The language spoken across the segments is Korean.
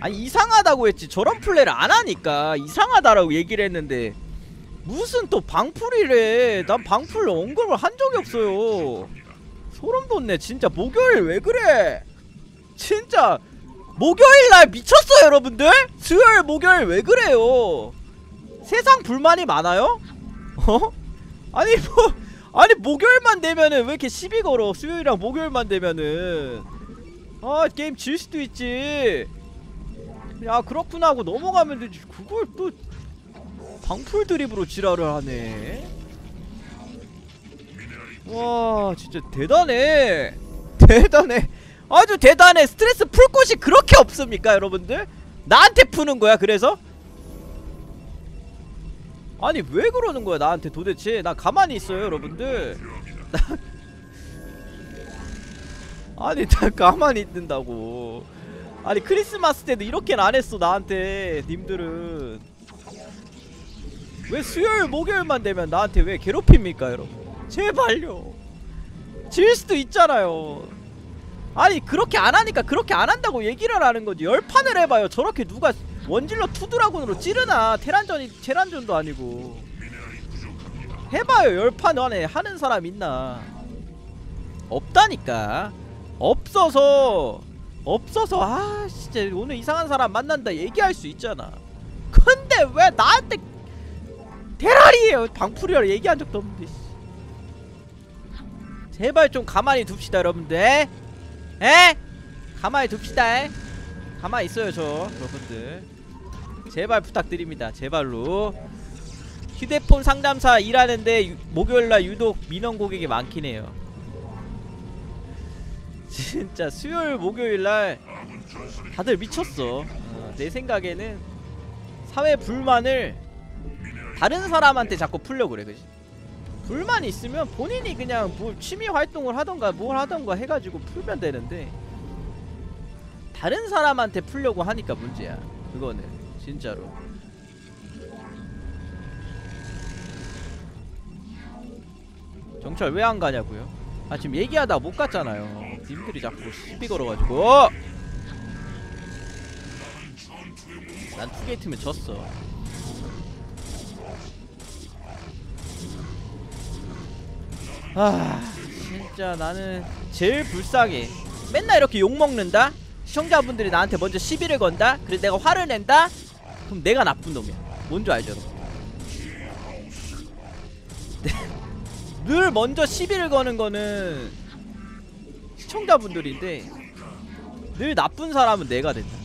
아니 이상하다고 했지. 저런 플레이를 안 하니까 이상하다라고 얘기를 했는데 무슨 또 방풀이래 난 방풀 언급을 한 적이 없어요. 소름 돋네. 진짜 목요일 왜 그래? 진짜 목요일날 미쳤어요 여러분들? 수요일 목요일 왜 그래요? 세상 불만이 많아요? 어? 아니 뭐 아니 목요일만 되면은 왜 이렇게 시비 걸어? 수요일이랑 목요일만 되면은. 아 게임 질 수도 있지 야 그렇구나 하고 넘어가면 되지. 그걸 또 방풀 드립으로 지랄을 하네. 와 진짜 대단해. 대단해. 아주 대단해. 스트레스 풀 곳이 그렇게 없습니까 여러분들? 나한테 푸는 거야 그래서? 아니 왜 그러는 거야 나한테 도대체? 나 가만히 있어요 여러분들. 나 아니 나 가만히 있는다고 아니 크리스마스 때도 이렇게는 안 했어 나한테 님들은. 왜 수요일 목요일만 되면 나한테 왜 괴롭힙니까 여러분? 제발요. 질 수도 있잖아요. 아니 그렇게 안 하니까 그렇게 안 한다고 얘기를 하는 거지. 열 판을 해봐요. 저렇게 누가 원질러 투드라곤으로 찌르나? 테란전이 테란전도 아니고. 해봐요. 열판 안에 하는 사람 있나? 없다니까. 없어서 없어서 아 진짜 오늘 이상한 사람 만난다 얘기할 수 있잖아 근데 왜 나한테 대라리에요 방풀이라 얘기한 적도 없는데 씨. 제발 좀 가만히 둡시다 여러분들 에? 에? 가만히 둡시다 에? 가만히 있어요 저 여러분들 제발 부탁드립니다 제발로 휴대폰 상담사 일하는데 유- 목요일날 유독 민원 고객이 많긴 해요 진짜 수요일 목요일날 다들 미쳤어. 어, 내 생각에는 사회 불만을 다른 사람한테 자꾸 풀려고 그래 그지? 불만이 있으면 본인이 그냥 뭐 취미 활동을 하던가 뭘 하던가 해가지고 풀면 되는데 다른 사람한테 풀려고 하니까 문제야 그거는 진짜로. 정찰 왜 안 가냐고요? 아 지금 얘기하다 못 갔잖아요 님들이 자꾸 시비 걸어가지고. 난 투게이트면 졌어. 아 진짜 나는 제일 불쌍해. 맨날 이렇게 욕먹는다? 시청자분들이 나한테 먼저 시비를 건다? 그래서 내가 화를 낸다? 그럼 내가 나쁜 놈이야. 뭔지 알죠 여러분? 늘 먼저 시비를 거는 거는 시청자분들인데 늘 나쁜 사람은 내가 된다.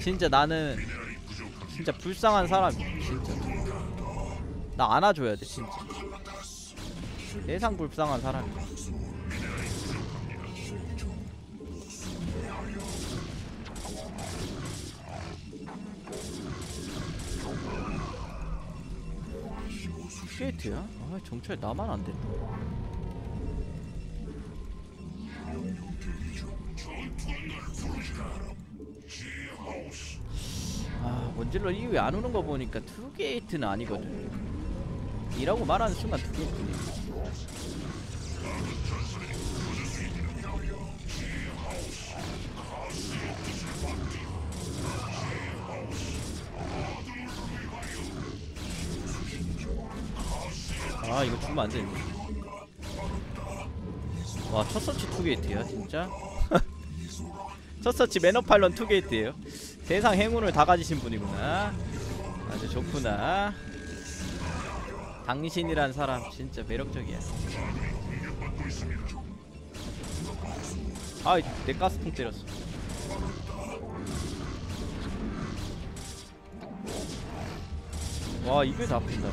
진짜 나는 진짜 불쌍한 사람이야 진짜. 나 안아줘야 돼 진짜. 세상 불쌍한 사람이야. 게이트야? 아 정찰 나만 안 된다 질러 이후에 안 오는 거 보니까 투게이트는 아니거든. 이라고 말하는 순간 투게이트네. 아 이거 주면 안 되는데. 와첫 서치 투게이트야 진짜 첫 서치 매너팔런 투게이트예요. 세상 행운을 다 가지신 분이구나. 아주 좋구나. 당신이란 사람 진짜 매력적이야. 아내 가스통 때렸어. 와 이게 다 아픈다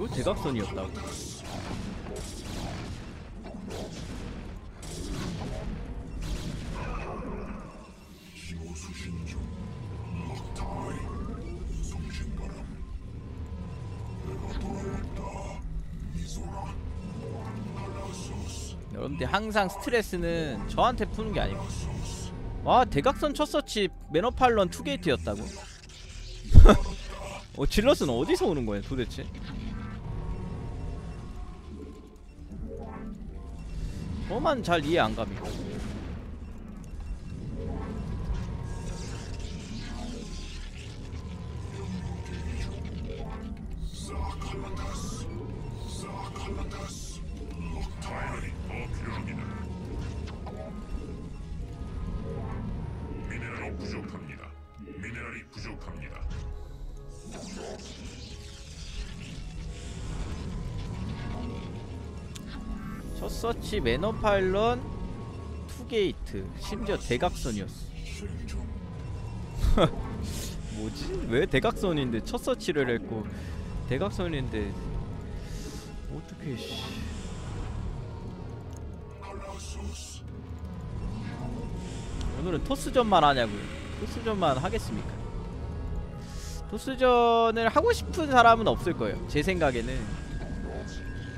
아 이거 대각선이었다고 여러분들 항상 스트레스는 저한테 푸는 게 아니고 와 대각선 첫 서치 매너팔런 투게이트였다고? 어 질럿은 어디서 오는 거야 도대체? 저만 잘 이해 안타 서치 매너파일런 투게이트 심지어 대각선이었어. 뭐지? 왜 대각선인데 첫 서치를 했고 대각선인데 어떻게 씨. 오늘은 토스전만 하냐고요. 토스전만 하겠습니까? 토스전을 하고 싶은 사람은 없을 거예요. 제 생각에는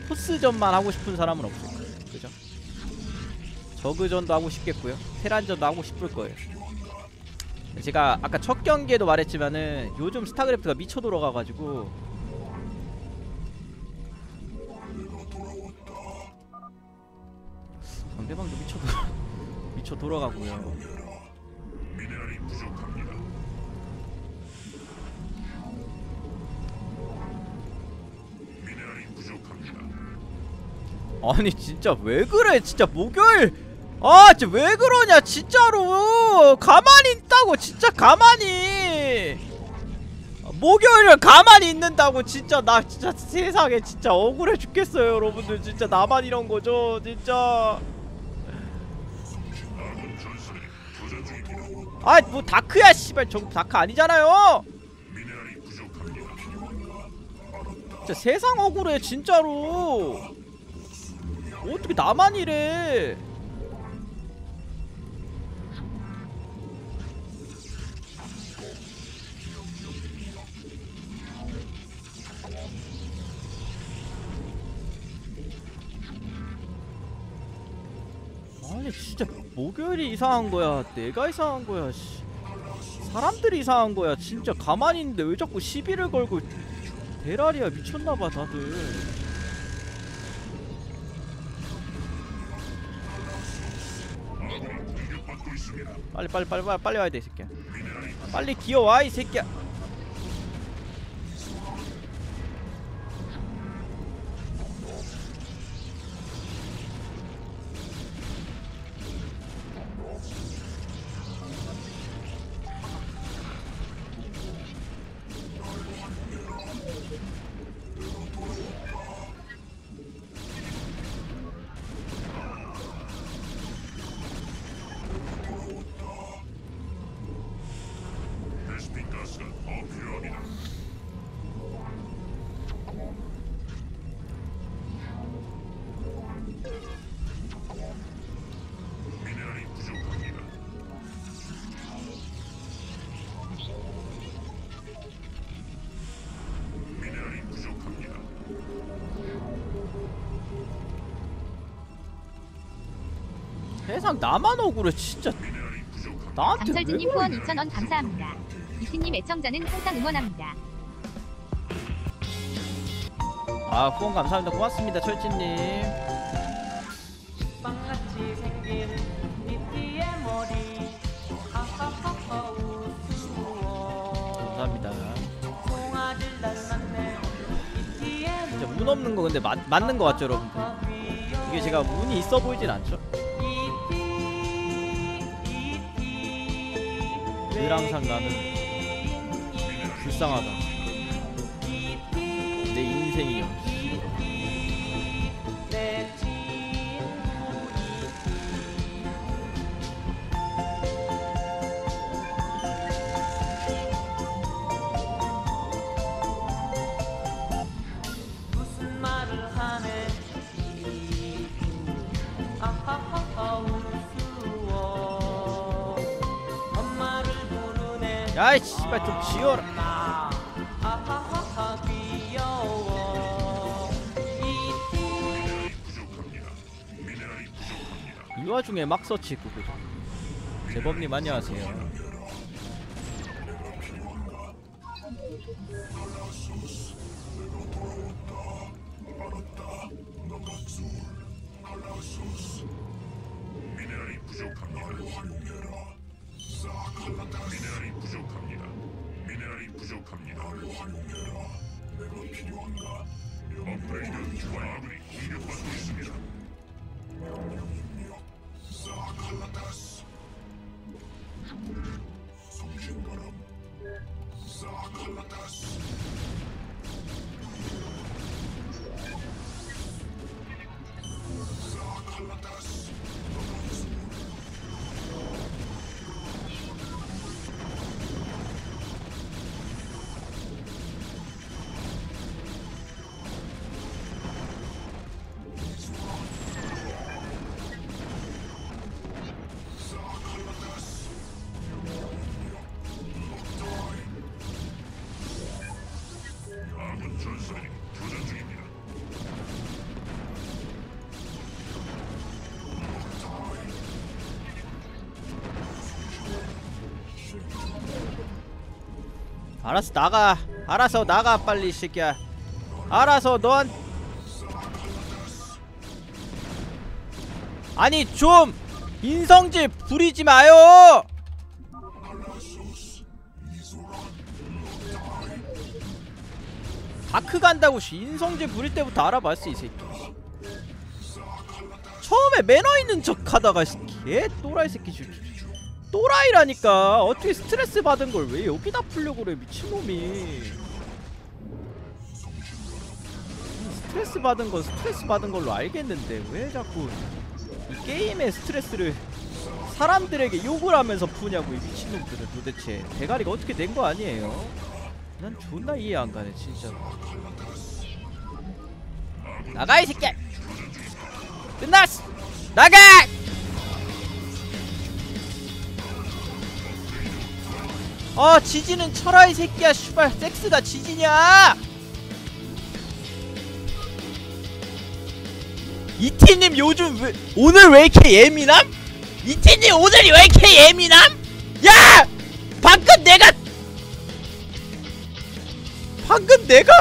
토스전만 하고 싶은 사람은 거예요. 저그전도 하고 싶겠고요. 테란전도 하고 싶을 거예요. 제가 아까 첫 경기에도 말했지만은 요즘 스타크래프트가 미쳐 돌아가가지고 상대방도 미쳐 돌아 미쳐 돌아가고요. 아니 진짜 왜 그래 진짜 목요일 아 진짜 왜 그러냐 진짜로. 가만히 있다고 진짜 가만히. 목요일을 가만히 있는다고 진짜. 나 진짜 세상에 진짜 억울해 죽겠어요 여러분들. 진짜 나만 이런 거죠 진짜. 아 뭐 다크야 씨발. 저 다크 아니잖아요. 진짜 세상 억울해 진짜로. 어떻게 나만 이래 진짜 목요일이 이상한 거야. 내가 이상한 거야 씨. 사람들이 이상한 거야. 진짜 가만히 있는데 왜 자꾸 시비를 걸고 대라리야. 미쳤나봐 다들. 빨리 빨리 빨리 빨리 빨리 와야 돼 이 새끼야. 빨리 기어와 이 새끼야 세상 나만 억울해 진짜. 나한테 그러냐. 후원 2,000원 감사합니다. 이티님 애청자는 항상 응원합니다. 아 후원 감사합니다. 고맙습니다 철진님. 빵같이 생긴 니티의 머리. 하하하하 우스워 감사합니다. 닮았네. 진짜 운 없는 거 근데 맞, 맞는 거 같죠 여러분들? 이게 제가 운이 있어 보이진 않죠 늘 항상 나는 불쌍하다. 내 친구 무슨 말을 하네? 아하하하 야이 씨발 좀 지어라 나 아하하하 귀여워 부족합니다. 와중에 막 서치 그거 제법님 안녕하세요 사 알았어 나가. 알아서 나가 빨리 이 새끼야. 알아서 너한 아니 좀! 인성질 부리지 마요! 다크 간다고 씨 인성질 부릴 때부터 알아봤어 이 새끼. 처음에 매너 있는 척 하다가 씨, 개 또라이 새끼 줄 또라이라니까. 어떻게 스트레스 받은 걸 왜 여기다 풀려고 그래 미친놈이. 스트레스 받은 건 스트레스 받은 걸로 알겠는데 왜 자꾸 이 게임의 스트레스를 사람들에게 욕을 하면서 푸냐고 이 미친놈들은 도대체. 대가리가 어떻게 된 거 아니에요? 난 존나 이해 안 가네 진짜. 나가 이 새끼야 끝났어! 나가 어 지진은 철아 이 새끼야 슈발 섹스가 지진이야 이티님 요즘 왜 오늘 왜 이렇게 예민함? 이티님 오늘이 왜 이렇게 예민함? 야! 방금 내가 방금 내가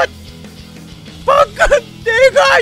방금 내가